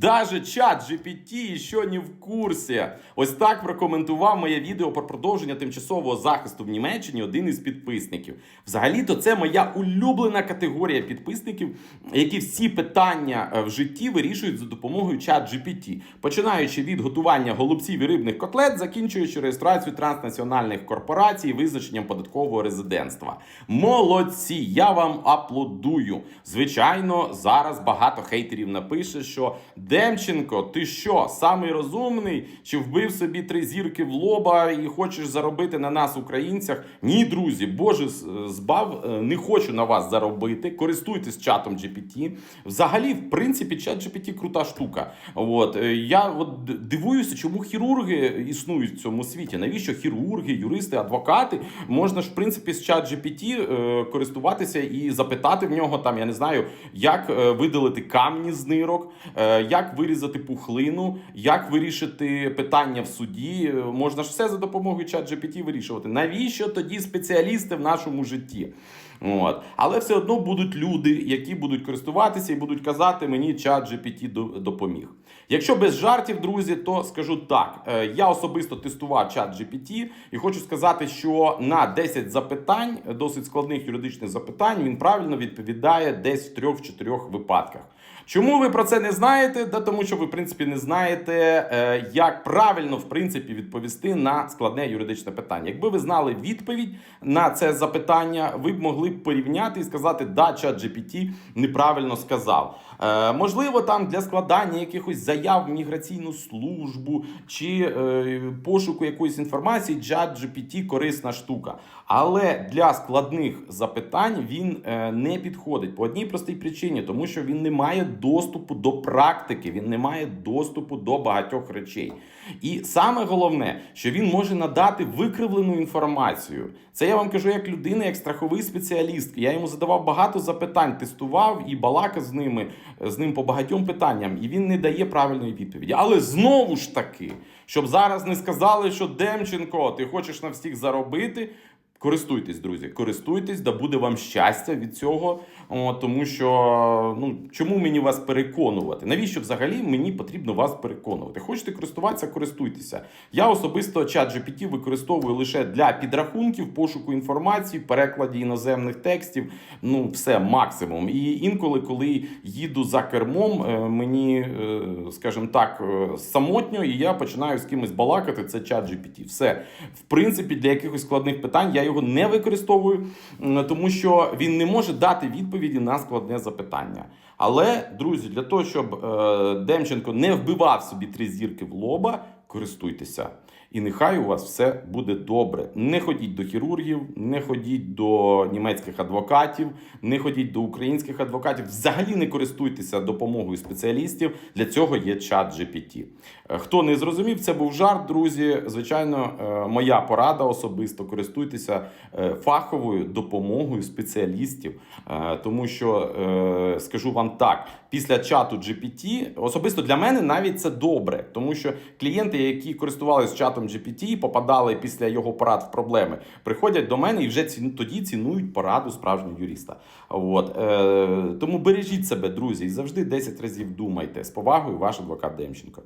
Даже чат GPT ще не в курсі. Ось так прокоментував моє відео про продовження тимчасового захисту в Німеччині один із підписників. Взагалі-то це моя улюблена категорія підписників, які всі питання е, в житті вирішують за допомогою чат GPT, починаючи від готування голубців і рибних котлет, закінчуючи реєстрацію транснаціональних корпорацій, визначенням податкового резидентства. Молодці! Я вам аплодую. Звичайно, зараз багато хейтерів напише, що Демченко, ти що, самий розумний? Чи вбив собі три зірки в лоба і хочеш заробити на нас, українцях? Ні, друзі, Боже, збав, е, не хочу на вас заробити. Користуйтесь чатом GPT. Взагалі, в принципі, чат GPT крута штука. От е, я от дивуюся, чому хірурги існують в цьому світі. Навіщо хірурги, юристи, адвокати? Можна ж в принципі з чат GPT е, користуватися і запитати в нього там, я не знаю, як видалити камні з нирок, як вирізати пухлину, як вирішити питання в суді. Можна ж все за допомогою чат GPT вирішувати. Навіщо тоді спеціалісти в нашому житті? От. Але все одно будуть люди, які будуть користуватися і будуть казати, мені чат GPT до- допоміг. Якщо без жартів, друзі, то скажу так: Е, я особисто тестував чат GPT і хочу сказати, що на 10 запитань, досить складних юридичних запитань, він правильно відповідає десь в 3-4 випадках. Чому ви про це не знаєте? Да тому що ви, в принципі, не знаєте, е, як правильно в принципі відповісти на складне юридичне питання. Якби ви знали відповідь на це запитання, ви б могли порівняти і сказати, да, чат GPT неправильно сказав. Е, можливо, там для складання якихось заяв в міграційну службу чи е, пошуку якоїсь інформації, чат GPT корисна штука. Але для складних запитань він е, не підходить по одній простій причині, тому що він не має доступу до практики, він не має доступу до багатьох речей. І саме головне, що він може надати викривлену інформацію. Це я вам кажу як людина, як страховий спеціаліст. Я йому задавав багато запитань, тестував і балакав з ними з ним по багатьом питанням, і він не дає правильної відповіді. Але знову ж таки, щоб зараз не сказали, що Демченко, ти хочеш на всіх заробити. Користуйтесь, друзі, користуйтесь, да буде вам щастя від цього. О, тому що ну чому мені вас переконувати? Навіщо взагалі мені потрібно вас переконувати? Хочете користуватися, користуйтеся. Я особисто чат GPT використовую лише для підрахунків, пошуку інформації, перекладі іноземних текстів. Ну, все максимум. І інколи, коли їду за кермом, е, мені, е, скажімо так, е, самотньо, і я починаю з кимось балакати. Це чат GPT. Все. В принципі, для якихось складних питань я його не використовую, тому що він не може дати відповіді на складне запитання. Але, друзі, для того, щоб е, Демченко не вбивав собі три зірки в лоба, користуйтеся. І нехай у вас все буде добре. Не ходіть до хірургів, не ходіть до німецьких адвокатів, не ходіть до українських адвокатів. Взагалі не користуйтеся допомогою спеціалістів. Для цього є чат GPT. Е, Хто не зрозумів, це був жарт, друзі. Звичайно, е, моя порада особисто користуйтеся е, фаховою допомогою спеціалістів, тому що скажу вам так: після чату GPT, особисто для мене навіть це добре, тому що клієнти, які користувалися чатом GPT, попадали після його порад в проблеми, приходять до мене і вже ці, тоді цінують пораду справжнього юриста. От е, тому бережіть себе, друзі, і завжди 10 разів думайте з повагою, ваш адвокат Демченко.